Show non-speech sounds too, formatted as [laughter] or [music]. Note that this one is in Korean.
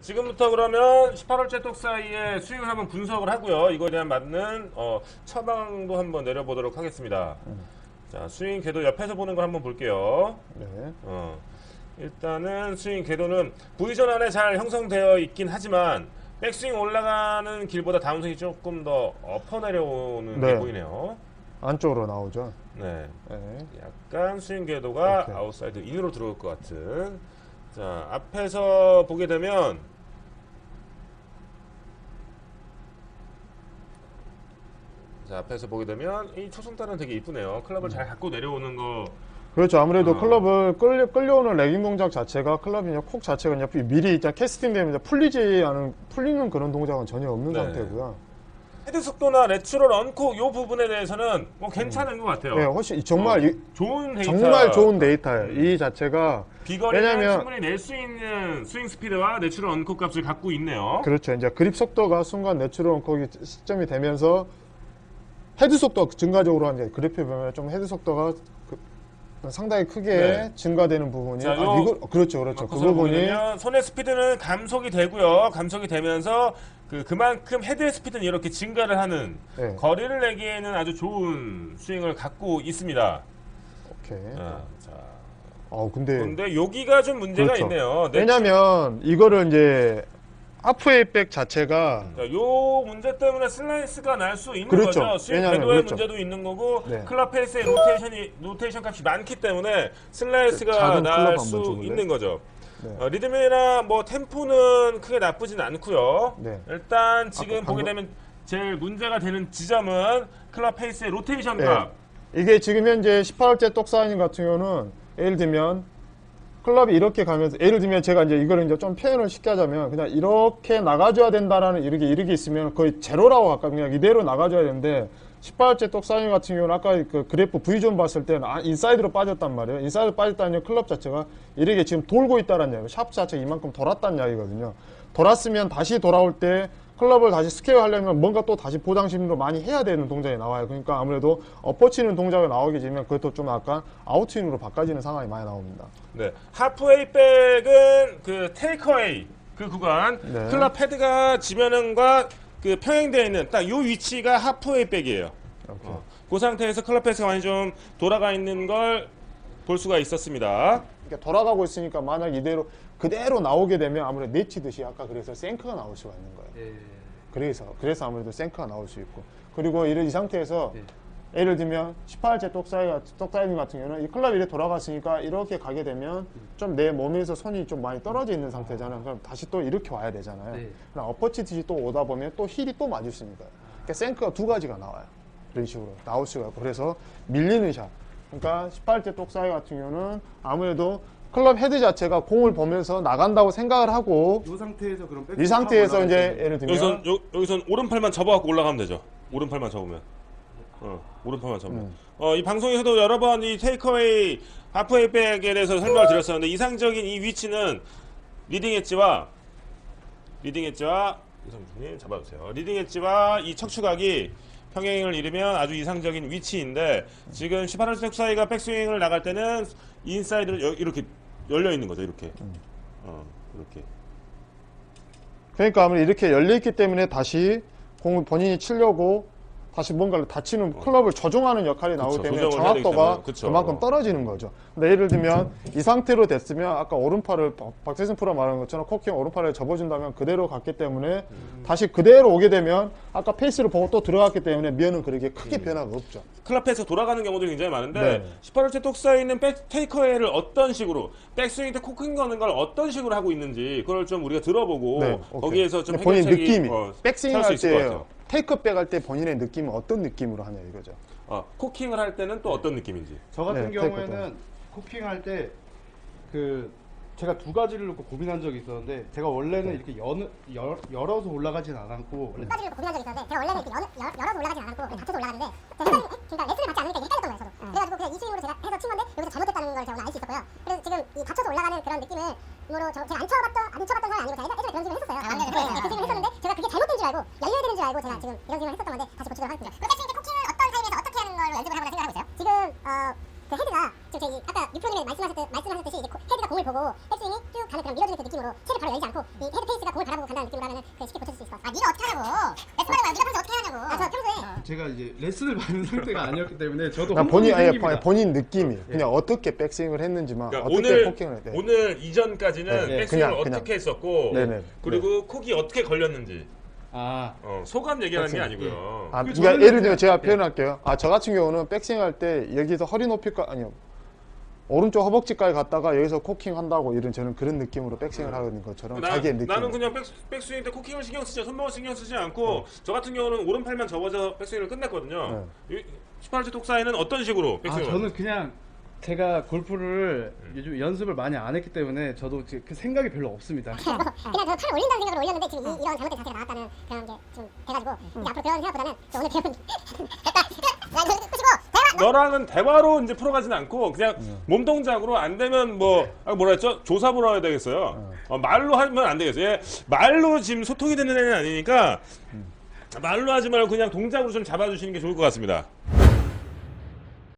지금부터 그러면 18월째 똑 사이에 스윙을 한번 분석을 하고요. 이거에 대한 맞는 어, 처방도 한번 내려보도록 하겠습니다. 자, 스윙 궤도 옆에서 보는 걸 한번 볼게요. 네. 어, 일단은 스윙 궤도는 V존 안에 잘 형성되어 있긴 하지만 백스윙 올라가는 길보다 다운스윙이 조금 더 엎어 내려오는 게 네. 보이네요. 안쪽으로 나오죠. 네. 네. 약간 스윙 궤도가 오케이. 아웃사이드 인으로 들어올 것 같은. 자, 앞에서 보게 되면 자, 앞에서 보게 되면 이 초승달은 되게 이쁘네요. 클럽을 잘 갖고 내려오는 거. 그렇죠. 아무래도 어. 클럽을 끌려, 끌려오는 레깅 동작 자체가 클럽이 이제 콕 자체가 이제 미리 이제 캐스팅 되면 이제 풀리지 않은 풀리는 그런 동작은 전혀 없는 네. 상태고요. 헤드 속도나 내추럴 언콕 요 부분에 대해서는 뭐 괜찮은 것 같아요. 네, 훨씬 정말 이- 좋은 데이터. 정말 좋은 데이터예요. 이 자체가 비거리는 왜냐면- 충분히 낼 수 있는 스윙 스피드와 내추럴 언콕 값을 갖고 있네요. 그렇죠. 이제 그립 속도가 순간 내추럴 원콕이 시점이 되면서 헤드 속도가 증가적으로 하는 게 그래프에 보면 좀 헤드 속도가 그- 상당히 크게 네. 증가되는 부분이 자, 아, 요 이거 그렇죠, 그렇죠. 그 부분이 손의 스피드는 감속이 되고요. 감속이 되면서 그 그만큼 헤드의 스피드는 이렇게 증가를 하는 네. 거리를 내기에는 아주 좋은 스윙을 갖고 있습니다. 오케이. 아, 자, 어 근데 근데 여기가 좀 문제가 그렇죠. 있네요. 네, 왜냐면 이거를 이제 하프웨이백 자체가 자, 요 문제 때문에 슬라이스가 날 수 있는 그렇죠. 거죠. 스윙 왜냐하면 궤도의 그렇죠. 문제도 있는 거고 네. 클럽 페이스의 로테이션이 로테이션 값이 많기 때문에 슬라이스가 작은 클럽 날 한번 수 줘볼래? 있는 거죠. 네. 어, 리듬이나 뭐 템포는 크게 나쁘진 않고요. 네. 일단 지금 아까 보게 방금- 되면 제일 문제가 되는 지점은 클럽 페이스의 로테이션 네. 값. 이게 지금 현재 18째 똑사인 같은 경우는 예를 들면 클럽이 이렇게 가면서 예를 들면 제가 이제 이거를 이제 좀 표현을 쉽게 하자면 그냥 이렇게 나가줘야 된다라는 이렇게 이렇게 있으면 거의 제로라고 가까이 그냥 이대로 나가줘야 되는데 18째 똑사인 같은 경우는 아까 그 그래프 V존 봤을 때는 아, 인사이드로 빠졌단 말이에요. 인사이드로 빠졌다는 게 클럽 자체가 이렇게 지금 돌고 있다는 이야기예요. 샤프 자체가 이만큼 돌았다는 이야기거든요. 돌았으면 다시 돌아올 때 클럽을 다시 스퀘어 하려면 뭔가 또 다시 보장심으로 많이 해야 되는 동작이 나와요. 그러니까 아무래도 엎어치는 동작이 나오게 되면 그것도 좀 약간 아웃스윙으로 바꿔지는 상황이 많이 나옵니다. 네. 하프웨이 백은 그 테이크어웨이 그 구간 네. 클럽 헤드가 지면과 그 평행되어 있는 딱 요 위치가 하프웨이 백이에요. 이렇게. 어, 그 상태에서 클럽 페이스가 많이 좀 돌아가 있는 걸 볼 수가 있었습니다. 이렇게 돌아가고 있으니까 만약 이대로 그대로 나오게 되면 아무래도 내치듯이 아까 그래서 생크가 나올 수가 있는 거예요. 예. 그래서 그래서 아무래도 생크가 나올 수 있고 그리고 이런 이 상태에서 네. 예를 들면 18째 똑사이 똑사이님 같은 경우는 이 클럽이 이렇게 돌아갔으니까 이렇게 가게 되면 좀 내 몸에서 손이 좀 많이 떨어져 있는 상태잖아요. 그럼 다시 또 이렇게 와야 되잖아요. 네. 그럼 엎어치듯이 또 오다 보면 또 힐이 또 맞을 수 있는 거예요. 그러니까 생크가 두 가지가 나와요. 이런 식으로 나올 수가 있고 그래서 밀리는 샷. 그러니까 18째 똑사이 같은 경우는 아무래도 클럽 헤드 자체가 공을 보면서 나간다고 생각을 하고 이 상태에서 그럼 백이 상태에서 이제 예를 들면 여기선 요, 여기선 오른팔만 접어갖고 올라가면 되죠. 오른팔만 접으면. 어, 오른팔만 접으면. 음. 어, 이 방송에서도 여러 번 이 테이크어웨이 하프웨이 백에 대해서 설명을 드렸었는데 이상적인 이 위치는 리딩 엣지와 리딩 엣지와 이성준님 잡아주세요. 리딩 엣지와 이 척추각이 평행을 이루면 아주 이상적인 위치인데 지금 18월 사이가 백스윙을 나갈 때는 인사이드로 여- 이렇게 열려 있는 거죠. 이렇게. 음. 어, 이렇게. 그러니까 아무래도 이렇게 열려 있기 때문에 다시 공을 본인이 치려고 다시 뭔가를 다치는 클럽을 조종하는 역할이 나오기 그쵸, 때문에 조정을 해야 되기 정확도가 때문에, 그쵸. 그만큼 떨어지는 거죠. 근데 예를 들면 이 상태로 됐으면 아까 오른팔을 박- 박세승 프로 말한 것처럼 코킹 오른팔을 접어준다면 그대로 갔기 때문에 음. 다시 그대로 오게 되면 아까 페이스를 보고 또 들어갔기 때문에 미연은 그렇게 크게 음. 변화가 없죠. 클럽에서 돌아가는 경우들이 굉장히 많은데 네. 18월째 똑사에 있는 백 테이크어웨이를 어떤 식으로 백스윙 때 코킹 거는 걸 어떤 식으로 하고 있는지 그걸 좀 우리가 들어보고 네, 오케이. 뭐 거기에서 좀 근데 본인 해결책이, 느낌이 어, 백스윙 찾을 수 할 있을 것때 같아요. 테이크업 백할 때 본인의 느낌은 어떤 느낌으로 하냐 이거죠. 어, 코킹을 할 때는 또 어떤 느낌인지. 저 같은 네, 경우에는 코킹할 때 그 제가 두 가지를 놓고 고민한 적이 있었는데 제가 원래는 이렇게 연, 열, 열어서 올라가진 않았고 원래 가지를 고민한 적이 있었는데 제가 원래는 이렇게 연, 열, 열어서 올라가진 않았고 그냥 닫혀서 올라가는데 제가 해설, 그러니까 레슨을 받지 않으니까 이게 헷갈렸던 거예요 저도. 그래가지고 그냥 이 스윙으로 제가 해서 친 건데 여기서 잘못됐다는 걸 제가 오늘 알 수 있었고요. 그래서 지금 이 받쳐서 올라가는 그런 느낌을 으로 저, 제가 안 쳐봤던 안 쳐봤던 사람이 아니고 제가 예전에 그런 스윙을 했었어요. 네, 네, 그 스윙을 했었는데 제가 잘못된 줄 알고 열려야 되는 줄 알고 제가 지금 이런 생각을 했었던 건데 다시 고치도록 하겠습니다. 그때 이제 코킹을 어떤 타임에서 어떻게 하는 걸로 연습을 하거나 생각하고 있어요? 지금 어. 그 헤드가 지금 제 아까 유프로님이 말씀하셨듯 말씀하셨듯이 이제 헤드가 공을 보고 백스윙이 쭉 가면 그런 밀어주는 그 느낌으로 채를 바로 열지 않고 이 헤드 페이스가 공을 바라보고 간다는 느낌으로 아, 하면 그 쉽게 고쳐질 수 있어. 아 네가 어떻게 하냐고? 아, 레슨하는 거 네가 평소 어떻게 하냐고? 아 저 평소에 어. 제가 이제 레슨을 받는 상태가 아니었기 때문에 저도 본인 아니, 본- 본인 느낌이 예. 그냥 어떻게 백스윙을 했는지만 그러니까 어떻게 코킹을 했대. 네. 오늘 이전까지는 네, 네. 백스윙을 그냥, 어떻게 했었고 네네. 그리고 콕이 어떻게 걸렸는지 아 어, 소감 얘기하는 게. 아니고요. 아, 그 그러니까 저는 예를 들면 제가 네. 표현할게요. 아, 저 같은 경우는 백스윙 할 때 여기서 허리 높이까 아니요. 오른쪽 허벅지까지 갔다가 여기서 코킹 한다고 이런 저는 그런 느낌으로 백스윙을 하는 것처럼 나, 자기의 느낌. 나는 그냥 백, 백스윙 때 코킹을 신경 쓰지 손목을 신경 쓰지 않고 어. 저 같은 경우는 오른팔만 접어서 백스윙을 끝냈거든요. 네. 18째 독사에는 어떤 식으로 아, 백스윙을? 저는 그냥 제가 골프를 음. 요즘 연습을 많이 안 했기 때문에 저도 지금 그 생각이 별로 없습니다. 그냥 저팔 올린다는 생각으로 올렸는데 지금 이, 이런 잘못된 자세가 나왔다는 그런 게좀 돼가지고 이제 앞으로 그런 생각보다는 저 오늘 배운 [laughs] 됐다 야 이거 끝이고 대화 너랑은 대화로 이제 풀어가진 않고 그냥 네. 몸 동작으로 안 되면 뭐 아, 뭐라 했죠? 조사 보러 해야 되겠어요. 네. 어, 말로 하면 안 되겠어요. 얘 말로 지금 소통이 되는 애는 아니니까 음. 말로 하지 말고 그냥 동작으로 좀 잡아주시는 게 좋을 것 같습니다.